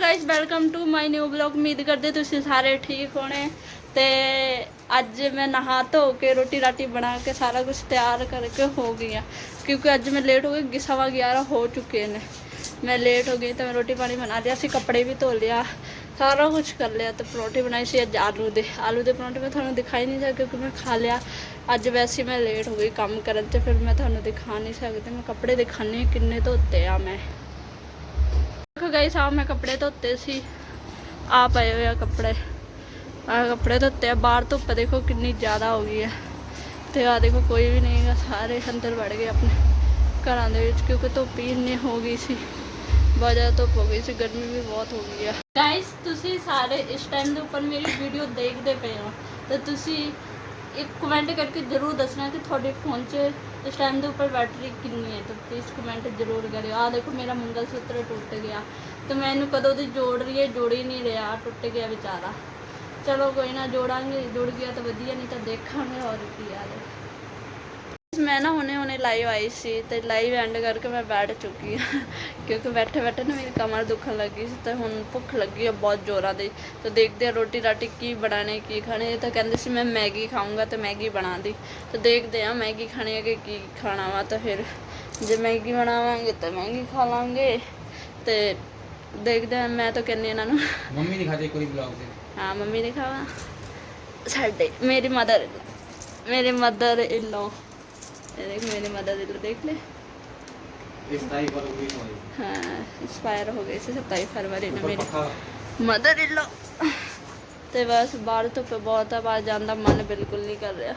Guys welcome to my new blog ਉਮੀਦ ਕਰਦੇ ਤੁਸੀਂ ਸਾਰੇ ਠੀਕ ਹੋਣੇ? ਤੇ ਅੱਜ ਮੈਂ ਨਹਾ ਧੋ ਕੇ, ਰੋਟੀ ਰਾਟੀ ਬਣਾ ਕੇ, ਸਾਰਾ ਕੁਝ ਤਿਆਰ ਕਰਕੇ ਹੋ ਗਈ ਆ ਕਿਉਂਕਿ ਅੱਜ ਮੈਂ ਲੇਟ ਹੋ ਗਈ ਸਵਾ 11 ਹੋ ਚੁੱਕੇ ਨੇ। ਮੈਂ ਲੇਟ ਹੋ ਗਈ ਤਾਂ ਮੈਂ ਰੋਟੀ ਪਾਣੀ ਬਣਾ ਲਿਆ ਸੀ ਕੱਪੜੇ ਵੀ ਧੋ ਲਿਆ। ਸਾਰਾ ਕੁਝ ਕਰ ਲਿਆ ਤੇ ਪਰੌਂਠੇ ਬਣਾਏ ਸੀ ਅੱਜ ਆਲੂ ਦੇ। ਆਲੂ ਦੇ ਪਰੌਂਠੇ ਮੈਂ ਤੁਹਾਨੂੰ ਦਿਖਾਈ ਨਹੀਂ ਸਕਦਾ ਕਿਉਂਕਿ ਮੈਂ ਖਾ ਲਿਆ। ਅੱਜ ਵੈਸੇ ਮੈਂ ਲੇਟ ਹੋ ਗਈ ਕੰਮ ਕਰਨ ਤੇ, ਫਿਰ ਮੈਂ ਤੁਹਾਨੂੰ ਦਿਖਾ ਨਹੀਂ ਸਕਦੀ। ਮੈਂ ਕੱਪੜੇ ਦਿਖਾਣੇ ਕਿੰਨੇ ਧੋਤੇ ਆ ਮੈਂ। ਦੇਖੋ ਗਾਇਸ ਆ ਮੈਂ ਕੱਪੜੇ ਧੋਤੇ ਸੀ। ਆ ਪਏ ਹੋਏ ਆ ਕੱਪੜੇ। ਆ ਕੱਪੜੇ ਧੋਤੇ ਆ। ਬਾਹਰ ਧੁੱਪ ਦੇਖੋ ਕਿੰਨੀ ਜ਼ਿਆਦਾ ਹੋ ਗਈ ਹੈ। ਤੇ ਆ ਦੇਖੋ ਕੋਈ ਵੀ ਨਹੀਂ ਹੈਗਾ। ਸਾਰੇ ਅੰਦਰ ਵੜ ਗਏ ਆਪਣੇ ਘਰਾਂ ਦੇ ਵਿੱਚ ਕਿਉਂਕਿ ਧੁੱਪ ਹੀ ਇੰਨੀ ਹੋ ਗਈ ਸੀ। ਬਹੁਤ ਜ਼ਿਆਦਾ ਧੁੱਪ ਹੋ ਗਈ ਸੀ। ਗਰਮੀ ਵੀ ਬਹੁਤ ਹੋ ਗਈ ਹੈ। ਗਾਇਸ ਤੁਸੀਂ ਸਾਰੇ ਇਸ ਟਾਈਮ ਦੇ ਉੱਪਰ ਮੇਰੀ ਵੀਡੀਓ ਦੇਖਦੇ ਪਏ ਹੋ। ਤੇ ਤੁਸੀਂ ਇੱਕ ਕਮੈਂਟ ਕਰਕੇ ਜ਼ਰੂਰ ਦੱਸਣਾ ਕਿ ਤੁਹਾਡੇ ਫੋਨ 'ਚ ਇਸ ਟਾਈਮ ਦੇ ਉੱਪਰ ਬੈਟਰੀ ਕਿੰਨੀ ਹੈ ਤਾਂ ਪਲੀਜ਼ ਕਮੈਂਟ ਜ਼ਰੂਰ ਕਰਿਓ। ਆ ਦੇਖੋ ਮੇਰਾ ਮੰਗਲ ਸੂਤਰ ਟੁੱਟ ਗਿਆ। ਤੇ ਮੈਂ ਇਹਨੂੰ ਕਦੋਂ ਦੀ ਜੋੜ ਰਹੀ ਹੈ, ਜੋੜੀ ਨਹੀਂ ਰਿਹਾ, ਟੁੱਟ ਗਿਆ ਵਿਚਾਰਾ। ਚਲੋ ਕੋਈ ਨਾ, ਜੋੜਾਂਗੇ, ਜੁੜ ਗਿਆ ਤਾਂ ਵਧੀਆ, ਨਹੀਂ ਤਾਂ ਦੇਖਾਂਗੇ ਹੋਰ ਕੀ ਆ। ਮੈਂ ਨਾ ਹੁਣੇ ਹੁਣੇ ਲਾਈਵ ਆਈ ਸੀ ਤੇ ਲਾਈਵ ਐਂਡ ਕਰਕੇ ਮੈਂ ਬੈਠ ਚੁੱਕੀ ਹਾਂ। ਕਿਉਂਕਿ ਬੈਠੇ ਬੈਠੇ ਨਾ ਮੇਰੀ ਕਮਰ ਦੁਖਣ ਲੱਗੀ ਸੀ ਤੇ ਹੁਣ ਭੁੱਖ ਲੱਗੀ ਹੈ ਬਹੁਤ ਜ਼ੋਰਾਂ ਦੀ। ਤੇ ਦੇਖਦੇ ਆ ਰੋਟੀ ਰਾਟੀ ਕੀ ਬਣਾਣੇ ਕੀ ਖਾਣੇ। ਇਹ ਤਾਂ ਕਹਿੰਦੇ ਸੀ ਮੈਂ ਮੈਗੀ ਖਾਊਂਗਾ ਤੇ ਮੈਗੀ ਬਣਾ ਦੀ। ਤੇ ਦੇਖਦੇ ਆ ਮੈਗੀ ਖਾਣੀ ਹੈ ਕਿ ਕੀ ਖਾਣਾ ਵਾ ਤਾਂ ਫਿਰ ਜੇ ਮੈਗੀ ਬਣਾਵਾਂਗੇ ਤਾਂ ਮੈਗੀ ਖਾ ਲਾਂਗੇ। ਤੇ ਦੇਖਦੇ ਆ ਮੈਂ ਤਾਂ ਕਹਿੰਦੀ ਇਹਨਾਂ ਨੂੰ। ਮੰਮੀ ਦਿਖਾ ਦੇ ਕੋਈ ਵਲੌਗ ਤੇ? ਹਾਂ ਮੰਮੀ ਨੇ ਖਾਵਾ। ਸਾਡੇ ਮੇਰੀ ਮਦਰ ਮੇਰੇ ਮਦਰ ਇਨ ਲੋ ਲੈ। ਇਸ ਤਾਈ ਪਰ ਵੀ ਹੋਈ। ਹਾਂ ਐਕਸਪਾਇਰ ਹੋ ਗਏ ਸੀ 27 ਫਰਵਰੀ ਨੂੰ ਉੱਪਰ ਮੇਰੀ ਮਦਰ ਇਨ ਲੋ ਤੇ ਬਸ ਬਾਹਰ ਧੁੱਪ ਬਹੁਤ ਆ ਬਾਹਰ ਜਾਣ ਦਾ ਮਨ ਬਿਲਕੁਲ ਨਹੀਂ ਕਰ ਰਿਹਾ।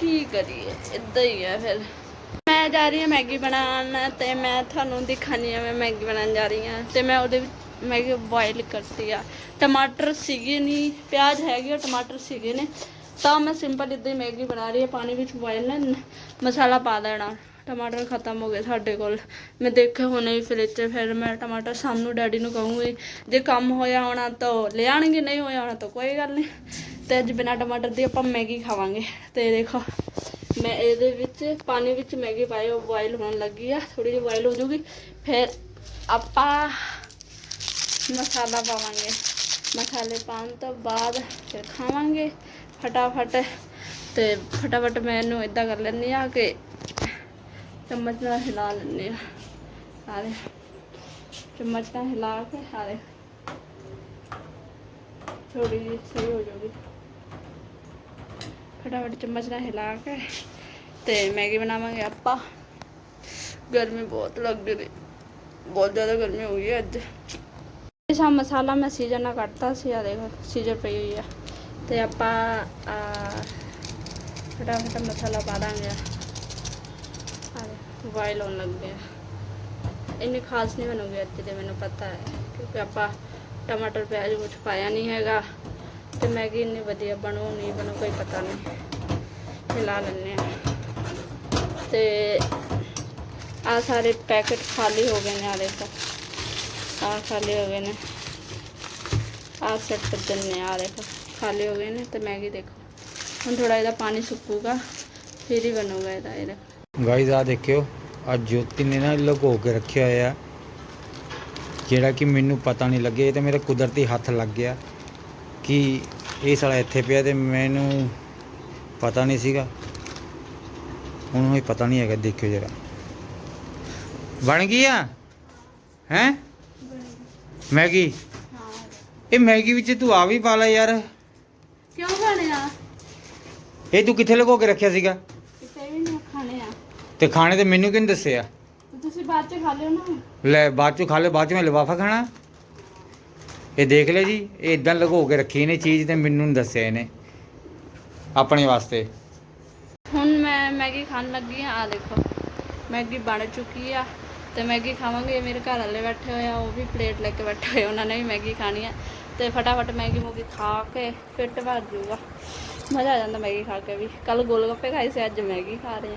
ਕੀ ਕਰੀਏ? ਇਦਾਂ ਹੀ ਆ ਫਿਰ। ਮੈਂ ਜਾ ਰਹੀ ਹਾਂ ਮੈਗੀ ਬਣਾਉਣ ਤੇ ਮੈਂ ਤੁਹਾਨੂੰ ਦਿਖਾਣੀ ਆ ਮੈਂ ਮੈਗੀ ਬਣਾਉਣ ਜਾ ਰਹੀ ਹਾਂ। ਤੇ ਮੈਂ ਉਹਦੇ ਵਿੱਚ ਮੈਗੀ ਬੋਇਲ ਕਰਤੀ ਆ। ਟਮਾਟਰ ਸੀਗੇ ਨਹੀਂ ਪਿਆਜ਼ ਹੈਗੇ ਟਮਾਟਰ ਸੀਗੇ ਨੇ। ਤਾਂ ਮੈਂ ਸਿੰਪਲ ਇਦਾਂ ਹੀ ਮੈਗੀ ਬਣਾ ਰਹੀ ਹਾਂ, ਪਾਣੀ ਵਿੱਚ ਬੋਇਲ ਨਾ, ਮਸਾਲਾ ਪਾ ਦੇਣਾ। ਟਮਾਟਰ ਖਤਮ ਹੋ ਗਏ ਸਾਡੇ ਕੋਲ। ਮੈਂ ਦੇਖਿਆ ਹੁਣੇ ਹੀ ਫ੍ਰਿਜ 'ਚ, ਫਿਰ ਮੈਂ ਟਮਾਟਰ ਸ਼ਾਮ ਨੂੰ ਡੈਡੀ ਨੂੰ ਕਹੂੰਗੀ, ਜੇ ਕੰਮ ਹੋਇਆ ਹੋਣਾ ਤਾਂ ਲੈ ਆਣਗੇ ਨਹੀਂ ਹੋਇਆ ਹੋਣਾ ਤਾਂ ਕੋਈ ਗੱਲ ਨਹੀਂ। ਤੇ ਅੱਜ ਬਿਨਾਂ ਟਮਾਟਰ ਦੀ ਆਪਾਂ ਮੈਗੀ ਖਾਵਾਂਗੇ। ਤੇ ਦੇਖੋ, ਮੈਂ ਇਹਦੇ ਵਿੱਚ, ਪਾਣੀ ਵਿੱਚ ਮੈਗੀ ਪਾਈ ਉਹ ਬੋਇਲ ਹੋਣ ਲੱਗੀ ਆ ਥੋੜੀ ਜਿਹੀ ਬੋਇਲ ਹੋ ਜੂਗੀ ਫਿਰ ਆਪਾਂ ਮਸਾਲਾ ਪਾਵਾਂਗੇ। ਮਸਾਲੇ ਪਾਉਣ ਤੋਂ ਬਾਅਦ ਫਿਰ ਖਾਵਾਂਗੇ। ਫਟਾਫਟ ਤੇ ਫਟਾਫਟ ਮੈਂ ਇਹਨੂੰ ਇਦਾਂ ਕਰ ਲੈਂਦੀ ਆ ਕਿ ਚਮਚ ਨਾਲ ਹਿਲਾ ਲੈਂਦੀ ਆ ਆਲੇ ਚਮਚ ਨਾਲ ਹਿਲਾ ਕੇ ਆਲੇ ਥੋੜੀ ਜਿਹੀ ਸਹੀ ਹੋ ਜਾਊਗੀ ਫਟਾਫਟ ਚਮਚ ਨਾਲ ਹਿਲਾ ਕੇ ਤੇ ਮੈਗੀ ਬਣਾਵਾਂਗੇ ਆਪਾਂ ਗਰਮੀ ਬਹੁਤ ਲੱਗ ਰਹੀ ਬਹੁਤ ਜ਼ਿਆਦਾ ਗਰਮੀ ਹੋ ਗਈ ਹੈ ਅੱਜ ਇਹ ਮਸਾਲਾ ਮੈਂ ਸੀਜ਼ਨ ਨਾਲ ਕੱਟਤਾ ਸੀ ਆ ਦੇਖੋ ਸੀਜ਼ਰ ਪਈ ਹੋਈ ਆ ਤੇ ਆਪਾਂ ਆ ਫਟਾਫਟ ਮਸਾਲਾ ਪਾ ਦਾਂਗੇ ਆਲੇ ਵਾਇਲ ਹੋਣ ਲੱਗ ਗਿਆ ਇੰਨੀ ਖਾਸ ਨਹੀਂ ਬਣੂਗੀ ਅੱਜ ਤੇ ਮੈਨੂੰ ਪਤਾ ਹੈ ਕਿਉਂਕਿ ਆਪਾਂ ਟਮਾਟਰ ਪਿਆਜ਼ ਕੁਝ ਪਾਇਆ ਨਹੀਂ ਹੈਗਾ ਤੇ ਮੈਗੀ ਇੰਨੀ ਵਧੀਆ ਬਣੂ ਨਹੀਂ ਬਣੂ ਕੋਈ ਪਤਾ ਨਹੀਂ ਹਿਲਾ ਲੈਂਦੇ ਆ ਤੇ ਆ ਸਾਰੇ ਪੈਕੇਟ ਖਾਲੀ ਹੋ ਗਏ ਨੇ ਆ ਦੇਖੋ ਆ ਖਾਲੀ ਹੋ ਗਏ ਨੇ ਆ ਸੈੱਟ ਦਿੰਨੇ ਆ ਦੇਖੋ ਖਾਲੀ ਹੋ ਗਏ ਨੇ ਤੇ ਮੈਗੀ ਦੇਖੋ। ਹੁਣ ਥੋੜਾ ਇਹਦਾ ਪਾਣੀ ਸੁੱਕੂਗਾ ਫਿਰ ਹੀ ਬਣੂਗਾ ਇਹਦਾ ਇਹ ਦੇਖੋ। ਗਾਈਜ਼ ਆ ਦੇਖਿਓ ਆ ਜੋਤੀ ਨੇ ਨਾ ਲੁਕੋ ਕੇ ਰੱਖਿਆ ਹੋਇਆ। ਜਿਹੜਾ ਕਿ ਮੈਨੂੰ ਪਤਾ ਨਹੀਂ ਲੱਗੇ ਇਹ ਤਾਂ ਮੇਰਾ ਕੁਦਰਤੀ ਹੱਥ ਲੱਗ ਗਿਆ। ਕਿ ਇਹ ਸਾਲਾ ਇੱਥੇ ਪਿਆ ਤੇ ਮੈਨੂੰ ਪਤਾ ਨਹੀਂ ਸੀਗਾ। ਹੁਣ ਵੀ ਪਤਾ ਨਹੀਂ ਹੈਗਾ ਦੇਖਿਓ ਜਰਾ। ਬਣ ਗਈ ਆ? ਹੈ? ਮੈਗੀ? ਹਾਂ। ਇਹ ਮੈਗੀ ਵਿੱਚ ਤੂੰ ਆ ਵੀ ਪਾ ਲੈ ਯਾਰ। ਕਿਉਂ ਖਾਣੇ ਆ? ਇਹ ਤੂੰ ਕਿੱਥੇ ਲੁਕੋ ਕੇ ਰੱਖਿਆ ਸੀਗਾ? ਕਿਤੇ ਵੀ ਨਹੀਂ ਖਾਣੇ ਆ। ਤੇ ਖਾਣੇ ਤੇ ਮੈਨੂੰ ਕਿਹਨੇ ਦੱਸਿਆ ਤੇ ਤੁਸੀਂ ਬਾਅਦ ਚ ਖਾ ਲਿਓ ਨਾ। ਲੈ ਬਾਅਦ ਚੋਂ ਖਾ ਲੈ ਬਾਅਦ ਚ ਮੈਂ ਲਿਫਾਫਾ ਖਾਣਾ। ਇਹ ਦੇਖ ਲੈ ਜੀ ਇਹ ਇਦਾਂ ਲੁਕੋ ਕੇ ਰੱਖੀ ਇਹਨੇ ਚੀਜ਼ ਤੇ ਮੈਨੂੰ ਨਹੀਂ ਦੱਸਿਆ ਇਹਨੇ ਆਪਣੇ ਵਾਸਤੇ। ਹੁਣ ਮੈਂ ਮੈਗੀ ਖਾਣ ਲੱਗੀ ਆ ਆ ਦੇਖੋ। ਮੈਗੀ ਬਣ ਚੁੱਕੀ ਆ ਤੇ ਮੈਗੀ ਖਾਵਾਂਗੇ। ਮੇਰੇ ਘਰ ਵਾਲੇ ਬੈਠੇ ਹੋਏ ਆ ਉਹ ਵੀ ਪਲੇਟ ਲੈ ਕੇ ਬੈਠੇ ਹੋਏ ਉਹਨਾਂ ਨੇ ਵੀ ਮੈਗੀ ਖਾਣੀ ਆ। ਤੇ ਫਟਾਫਟ ਮੈਗੀ ਮੂਗੀ ਖਾ ਕੇ ਫਿੱਟ ਭਰ ਜਾਊਗਾ ਮਜ਼ਾ ਆ ਜਾਂਦਾ ਮੈਗੀ ਖਾ ਕੇ ਵੀ। ਕੱਲ ਗੋਲ ਗੱਪੇ ਖਾਏ ਸੀ ਅੱਜ ਮੈਗੀ ਖਾ ਰਹੇ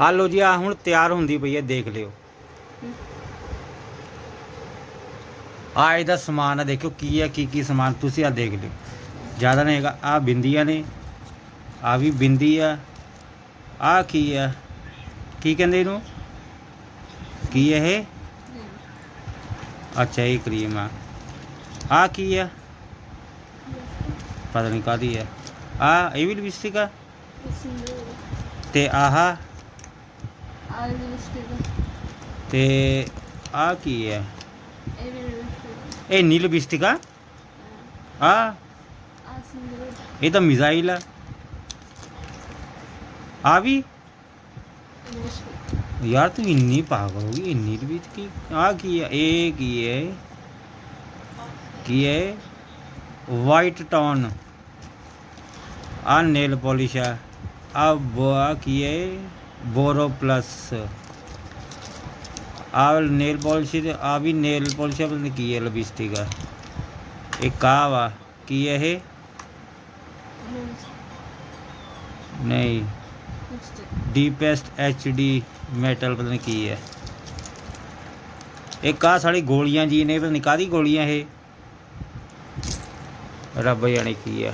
ਆ ਲੋ ਜੀ ਆ ਹੁਣ ਤਿਆਰ ਹੁੰਦੀ ਪਈ ਹੈ ਦੇਖ ਲਿਓ। ਆ ਇਹਦਾ ਸਮਾਨ ਆ ਦੇਖਿਓ ਕੀ ਆ ਕੀ ਕੀ ਸਮਾਨ। ਤੁਸੀਂ ਆ ਦੇਖ ਲਿਓ। ਜ਼ਿਆਦਾ ਨਹੀਂ ਹੈਗਾ ਆ ਬਿੰਦੀਆਂ ਨੇ ਆ ਵੀ ਬਿੰਦੀ ਆ। ਆ ਕੀ ਆ? ਕੀ ਕਹਿੰਦੇ ਇਹਨੂੰ? ਕੀ ਹੈ। ਇਹ ਅੱਛਾ ਇਹ ਕਰੀਮ ਆ। ਆ ਕੀ ਆ ਪਤਾ ਨਹੀਂ ਕਾਦੀ ਆ ਆ ਇਹ ਵੀ ਲਿਪਸਟਿਕ ਆ ਸਿੰਦੂਰ ਤੇ ਆਹਾ ਆ ਲਿਪਸਟਿਕ ਤੇ ਆ ਕੀ ਹੈ ਇਹ ਵੀ ਲਿਪਸਟਿਕ ਇਹ ਨੀਲ ਲਿਪਸਟਿਕ ਆ ਆ ਆ ਸਿੰਦੂਰ ਇਹ ਤਾਂ ਮਿਜ਼ਾਈਲ ਆ ਆ ਵੀ ਲਿਪਸਟਿਕ ਯਾਰ ਤੂੰ ਇੰਨੀ ਪਾਗਲ ਹੋ ਗਈ ਇੰਨੀ ਲਿਪਸਟਿਕ ਆ ਕੀ ਹੈ ਵਾਈਟ ਟੋਨ ਆ ਨੇਲ ਪਾਲਿਸ਼ ਆ। ਆ ਬੋਆ ਕੀ ਹੈ ਬੋਰੋ ਪਲੱਸ ਆ ਨੇਲ ਪਾਲਿਸ਼ ਆ ਵੀ ਨੇਲ ਪਾਲਿਸ਼ ਆ, ਪਤਾ ਕੀ ਹੈ ਲਿਪਸਟਿਕ ਆ। ਇੱਕ ਆ। ਵਾ ਕੀ ਹੈ ਇਹ? ਨਹੀਂ। ਲਿਪਸਟਿਕ ਡੀਪੈਸਟ ਐਚਡੀ ਮੈਟਲ ਪਤਾ ਨਹੀਂ ਕੀ ਹੈ ਇਹ ਆ ਸਾਡੀ ਗੋਲੀਆਂ ਜੀ ਨੇ, ਪਤਾ ਨਹੀਂ ਕਾਦੀ ਗੋਲੀਆਂ ਇਹ? ਰੱਬ ਜਾਣੇ ਕੀ ਆ।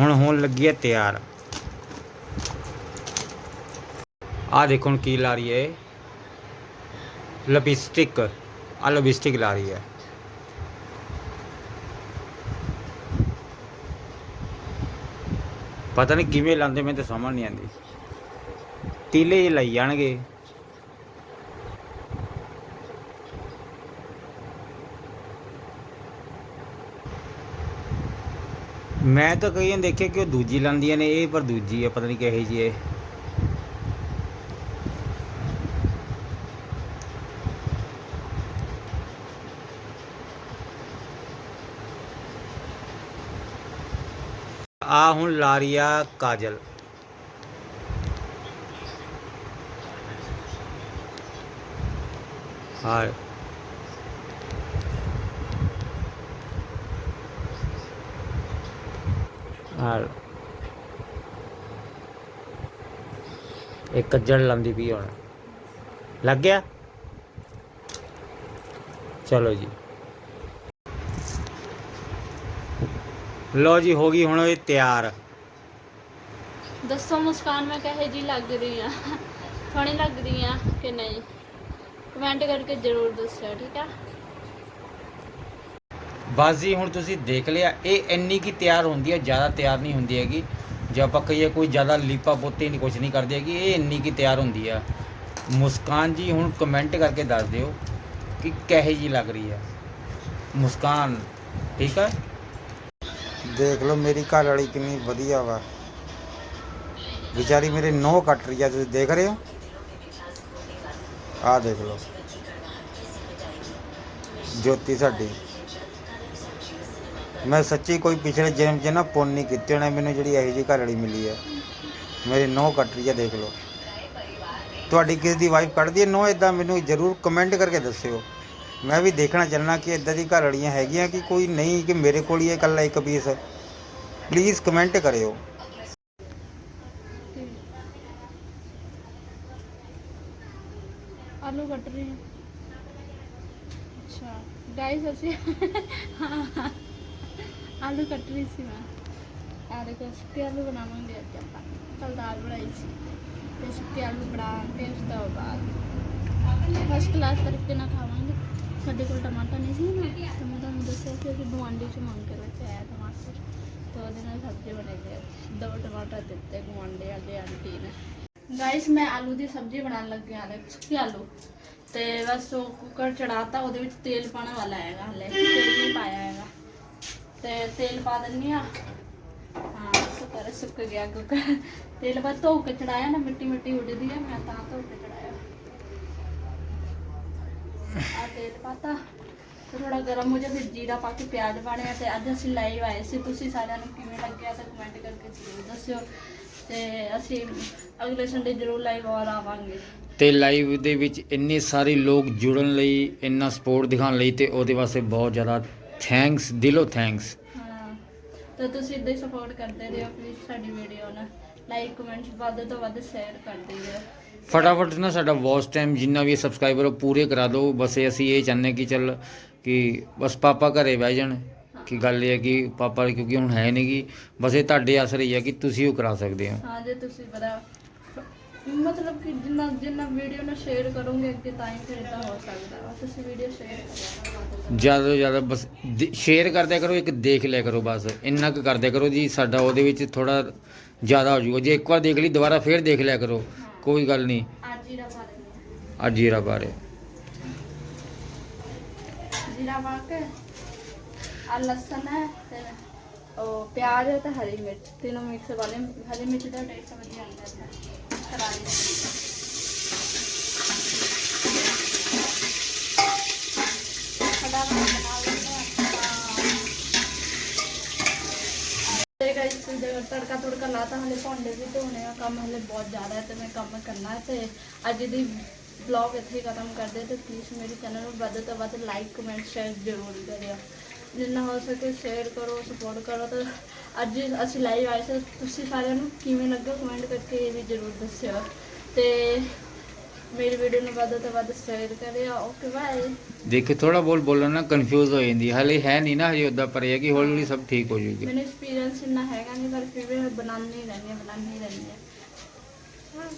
ਹੁਣ ਹੋਣ ਲੱਗੀ ਹੈ ਤਿਆਰ। ਆ ਦੇਖੋ ਹੁਣ ਕੀ ਲਾ ਰਹੀ ਹੈ ਲਿਪਸਟਿਕ ਆ ਲਿਪਸਟਿਕ ਲਾ ਰਹੀ ਹੈ ਪਤਾ ਨਹੀਂ ਕਿਵੇਂ ਲਾਉਂਦੇ, ਮੈਨੂੰ ਤਾਂ ਸਮਝ ਨਹੀਂ ਆਉਂਦੀ। ਤੀਲੇ ਜਿਹੇ ਲਈ ਜਾਣਗੇ। ਮੈਂ ਤਾਂ ਕਈਆਂ ਦੇਖਿਆ ਕਿ ਉਹ ਦੂਜੀ ਲਾਉਂਦੀਆਂ ਨੇ, ਇਹ ਪਰ ਦੂਜੀ ਹੈ ਪਤਾ ਨਹੀਂ ਕਿਹੇ ਜੀ ਇਹ। ਆ ਹੁਣ ਲਾਰੀਆ ਕਾਜਲ। ਹਾਂ ਹਾਂ ਇੱਕ ਕੱਜਲ ਲੰਦੀ ਵੀ ਹੁਣ ਲੱਗ ਗਿਆ? ਚਲੋ ਜੀ। ਲੋ ਜੀ, ਹੋ ਗਈ ਹੁਣ ਇਹ ਤਿਆਰ। ਦੱਸੋ ਮੁਸਕਾਨ, ਮੈਂ ਕਹੇ ਜੀ ਲੱਗ ਰਹੀ ਆ? ਸੋਹਣੀ ਲੱਗ ਰਹੀ ਆ ਕਿ ਨਹੀਂ? ਕਮੈਂਟ ਕਰਕੇ ਜ਼ਰੂਰ ਦੱਸਿਓ, ਠੀਕ ਆ? ਬਸ ਜੀ, ਹੁਣ ਤੁਸੀਂ ਦੇਖ ਲਿਆ, ਇਹ ਇੰਨੀ ਕੀ ਤਿਆਰ ਹੁੰਦੀ ਹੈ, ਜ਼ਿਆਦਾ ਤਿਆਰ ਨਹੀਂ ਹੁੰਦੀ ਹੈਗੀ। ਜੇ ਆਪਾਂ ਕਹੀਏ ਕੋਈ ਜ਼ਿਆਦਾ ਲੀਪਾ ਪੋਤੀ ਨਹੀਂ ਕੁਝ ਨਹੀਂ ਕਰਦੀ ਹੈਗੀ, ਇਹ ਇੰਨੀ ਕੀ ਤਿਆਰ ਹੁੰਦੀ ਆ। ਮੁਸਕਾਨ ਜੀ, ਹੁਣ ਕਮੈਂਟ ਕਰਕੇ ਦੱਸ ਦਿਓ ਕਿ ਕਿਹੇ ਜੀ ਲੱਗ ਰਹੀ ਆ। ਮੁਸਕਾਨ, ਠੀਕ ਆ? ਦੇਖ ਲਓ, ਮੇਰੀ ਘਰ ਵਾਲੀ ਕਿੰਨੀ ਵਧੀਆ ਵਾ। ਵਿਚਾਰੀ ਮੇਰੇ ਨੋਹ ਕੱਟ ਰਹੀ ਆ, ਤੁਸੀਂ ਦੇਖ ਰਹੇ ਹੋ? ਆਹ ਦੇਖ ਲਓ। ਜੋਤੀ ਸਾਡੀ। ਮੈਂ ਸੱਚੀ ਕੋਈ ਪਿਛਲੇ ਜਨਮ 'ਚ ਨਾ ਪੁੰਨ ਨਹੀਂ ਕੀਤੇ ਹੋਣੇ ਮੈਨੂੰ ਜਿਹੜੀ ਇਹੋ ਜਿਹੀ ਘਰ ਮਿਲੀ ਹੈ। ਮੇਰੇ ਨੋਹ ਕੱਟ ਰਹੀ ਹੈ, ਦੇਖ ਲਓ। ਤੁਹਾਡੀ ਕਿਸ ਦੀ ਵਾਈਫ ਕੱਢਦੀ ਹੈ, ਨੋਹ ਇਦਾਂ ਮੈਨੂੰ ਜ਼ਰੂਰ ਕਮੈਂਟ ਕਰਕੇ ਦੱਸਿਓ। ਮੈਂ ਵੀ ਦੇਖਣਾ ਚਾਹਨਾ ਕਿ ਇਦਾਂ ਦੀ ਘਰ ਹੈਗੀਆਂ ਕਿ ਕੋਈ ਨਹੀਂ, ਕਿ ਮੇਰੇ ਕੋਲ ਹੀ ਹੈ ਇਕੱਲਾ ਇੱਕ ਪੀਸ ਪਲੀਜ਼ ਕਮੈਂਟ ਕਰਿਓ। ਆਲੂ ਕੱਟ ਰਹੀ ਹਾਂ। ਅੱਛਾ ਗਾਇਸ ਅਸੀਂ ਆਲੂ ਕੱਟ ਰਹੀ ਸੀ ਮੈਂ ਆ ਦੇਖੋ ਸੁੱਕੇ ਆਲੂ ਬਣਾਵਾਂਗੇ ਅੱਜ ਆਪਾਂ ਕੱਲ ਦਾਲ ਬਣਾਈ ਸੀ ਤੇ ਸੁੱਕੇ ਆਲੂ ਬਣਾ ਕੇ ਉਸ ਤੋਂ ਬਾਅਦ ਫਸਟ ਕਲਾਸ ਤਰੀਕੇ ਨਾਲ ਖਾਵਾਂਗੇ ਸਾਡੇ ਕੋਲ ਟਮਾਟਰ ਨਹੀਂ ਸੀ ਨਾ ਤੇ ਮੈਂ ਤੁਹਾਨੂੰ ਦੱਸਿਆ ਕਿ ਅਸੀਂ ਗੁਆਂਢੀ ਚ ਮੰਗ ਕੇ ਰੱਖਿਆ ਹੈ ਟਮਾਟਰ ਤੇ ਉਹਦੇ ਨਾਲ ਸਬਜ਼ੀ ਬਣਾਈ ਦੋ ਟਮਾਟਰ ਦਿੱਤੇ ਗੁਆਂਢੀ ਵਾਲੇ ਆਂਟੀ ਨੇ ਗਾਇਸ ਮੈਂ ਆਲੂ ਦੀ ਸਬਜ਼ੀ ਬਣਾਉਣ ਲੱਗੀ ਹਾਂ ਦੇਖ ਸੁੱਕੇ ਆਲੂ ਤੇ ਬਸ ਉਹ ਕੁੱਕਰ ਚੜਾਤਾ ਉਹਦੇ ਵਿੱਚ ਤੇਲ ਪਾਉਣ ਵਾਲਾ ਹੈਗਾ ਹਲੇ ਤੇਲ ਨਹੀਂ ਪਾਇਆ ਹੈਗਾ ਤੇ ਤੇਲ ਪਾ ਦਿੰਨੀ ਆ। ਹਾਂ ਸੁੱਕਰ ਸੁੱਕ ਗਿਆ ਕੁੱਕਰ ਤੇਲ ਬਸ ਧੋ ਕੇ ਚੜਾਇਆ ਨਾ, ਮਿੱਟੀ ਮਿੱਟੀ ਉੱਡਦੀ ਹੈ ਮੈਂ ਤਾਂ ਧੋ ਕੇ ਚੜਾਇਆ। ਆ ਤੇਲ ਪਾਤਾ। ਥੋੜਾ ਗਰਮ ਹੋ ਜਾ, ਫਿਰ ਜੀਰਾ ਪਾ ਕੇ ਪਿਆਜ਼ ਪਾਣੇ ਤੇ ਅੱਜ ਅਸੀਂ ਲਾਈਵ ਆਏ ਸੀ, ਤੁਸੀਂ ਸਾਰਿਆਂ ਨੂੰ ਕਿਵੇਂ ਲੱਗਿਆ ਤਾਂ ਕਮੈਂਟ ਕਰਕੇ ਜ਼ਰੂਰ ਦੱਸਿਓ। ਤੇ ਅਸੀਂ ਅਗਲੇ ਸੰਡੇ ਜ਼ਰੂਰ ਲਾਈਵ ਹੋਰ ਆਵਾਂਗੇ। ਤੇ ਲਾਈਵ ਦੇ ਵਿੱਚ ਇੰਨੇ ਸਾਰੇ ਲੋਕ ਜੁੜਨ ਲਈ, ਇੰਨਾ ਸਪੋਰਟ ਦਿਖਾਉਣ ਲਈ ਤੇ ਉਹਦੇ ਵਾਸਤੇ ਬਹੁਤ ਜ਼ਿਆਦਾ ਥੈਂਕਸ ਦਿਲੋਂ ਥੈਂਕਸ ਹਾਂ। ਤਾਂ ਤੁਸੀਂ ਇਦਾਂ ਹੀ ਸਪੋਰਟ ਕਰਦੇ ਰਹੋ ਪਲੀਜ਼ ਸਾਡੀ ਵੀਡੀਓ ਨੂੰ। ਲਾਈਕ ਕਮੈਂਟ ਵੱਧ ਤੋਂ ਵੱਧ ਸ਼ੇਅਰ ਕਰਦੇ ਰਹੋ। ਫਟਾਫਟ ਨਾ ਸਾਡਾ ਵਾਚ ਟਾਈਮ ਜਿੰਨਾ ਵੀ ਸਬਸਕ੍ਰਾਈਬਰ ਉਹ ਪੂਰੇ ਕਰਾ ਦਿਓ। ਬਸ ਇਹ ਅਸੀਂ ਇਹ ਚਾਹੁੰਦੇ ਕਿ ਚੱਲ ਕਿ ਬਸ ਪਾਪਾ ਘਰੇ ਬਹਿ ਜਾਣ ਕਿ ਗੱਲ ਇਹ ਹੈ ਕਿ ਪਾਪਾ ਕਿਉਂਕਿ ਹੁਣ ਹੈ ਨਹੀਂ ਬਸ ਇਹ ਤੁਹਾਡੇ ਆਸਰੇ ਹੀ ਹੈ ਕਿ ਤੁਸੀਂ ਉਹ ਕਰਾ ਸਕਦੇ ਹੋ। ਹਾਂ ਜੇ ਤੁਸੀਂ ਬੜਾ ਮਤਲਬ ਕਿ ਜਿੰਨਾ ਜਿੰਨਾ ਵੀਡੀਓ ਨੂੰ ਸ਼ੇਅਰ ਕਰੋਗੇ ਅੱਗੇ ਤਾਂ ਹੀ ਫਿਰ ਇਦਾਂ ਹੋ ਸਕਦਾ ਵਾ। ਤੁਸੀਂ ਵੀਡੀਓ ਸ਼ੇਅਰ ਜ਼ਿਆਦਾ ਤੋਂ ਜ਼ਿਆਦਾ ਬਸ ਸ਼ੇਅਰ ਕਰਦਿਆ ਕਰੋ ਇੱਕ ਦੇਖ ਲਿਆ ਕਰੋ ਬਸ। ਇੰਨਾ ਕੁ ਕਰਦਿਆ ਕਰੋ ਜੀ ਸਾਡਾ ਉਹਦੇ ਵਿੱਚ ਥੋੜਾ ਜ਼ਿਆਦਾ ਹੋ ਜਾਊਗਾ। ਜੇ ਇੱਕ ਵਾਰ ਦੇਖ ਲਈ ਦੁਬਾਰਾ ਫੇਰ ਦੇਖ ਲਿਆ ਕਰੋ। ਕੋਈ ਗੱਲ ਨਹੀਂ। ਅੱਜ ਜੀਰਾ ਪਾ ਦਿੰਦੇ ਹਾਂ ਅੱਜ ਜੀਰਾ ਬਾਰੇ ਜੀਰਾ ਪਾ ਕੇ ਆ ਲਸਣ ਹੈ ਤੇ ਉਹ ਪਿਆਜ਼ ਤੇ ਹਰੀ ਮਿਰਚ। ਤਿੰਨੋਂ ਮਿਕਸ ਵਾਲੇ ਹਰੀ ਮਿਰਚ ਦਾ ਟੇਸਟ ਵਧੀਆ ਆਉਂਦਾ ਹੈ। ਕਰਾਰੀ ਫਟਾਫਟ ਬਣਾ ਲੈਂਦੇ ਹਾਂ ਤੇ ਗਾਇਸ ਜੇ ਤੜਕਾ ਤੁੜਕਾ ਲਾਤਾ ਹਲੇ ਭਾਂਡੇ ਵੀ ਧੋਣੇ ਆ ਕੰਮ ਹਲੇ ਬਹੁਤ ਜ਼ਿਆਦਾ ਹੈ ਤੇ ਮੈਂ ਕੰਮ ਕਰਨਾ ਹੈ ਤੇ ਅੱਜ ਦੀ ਵਲੌਗ ਇੱਥੇ ਹੀ ਖਤਮ ਕਰਦੇ ਤੇ ਪਲੀਜ਼ ਮੇਰੇ ਚੈਨਲ ਨੂੰ ਵੱਧ ਤੋਂ ਵੱਧ ਲਾਈਕ ਕਮੈਂਟ ਸ਼ੇਅਰ ਜ਼ਰੂਰ ਕਰਿਓ ਜਿੰਨਾ ਹੋ ਅੱਜ ਅਸੀਂ ਲਾਈਵ ਆਏ ਸੀ। ਤੁਸੀਂ ਸਾਰਿਆਂ ਨੂੰ ਕਿਵੇਂ ਲੱਗਾ ਕਮੈਂਟ ਕਰਕੇ ਵੀ ਜ਼ਰੂਰ ਦੱਸਿਓ। ਤੇ ਮੇਰੀ ਵੀਡੀਓ ਨੂੰ ਵੱਧ ਤੋਂ ਵੱਧ ਸ਼ੇਅਰ ਕਰਿਓ। ਓਕੇ ਬਾਏ ਦੇਖੇ ਥੋੜਾ ਬੋਲ ਬੋਲਣ ਨਾ ਕਨਫਿਊਜ਼ ਹੋ ਜਾਂਦੀ ਹੈ। ਹਲੇ ਹੈ ਨਹੀਂ ਨਾ ਹਜੇ ਉਦਾਂ ਪਰ ਇਹ ਹੈ ਕਿ ਹੌਲੀ ਹੌਲੀ ਸਭ ਠੀਕ ਹੋ ਜਾਊਗੀ। ਮੈਨੂੰ ਐਕਸਪੀਰੀਅੰਸ ਇੰਨਾ ਹੈਗਾ ਨਹੀਂ ਪਰ ਫਿਰ ਵੀ ਬਣਾਉਣੀ ਰਹਿੰਦੀ ਹਾਂ ਬਣਾਉਣੀ ਰਹਿੰਦੀ ਹਾਂ।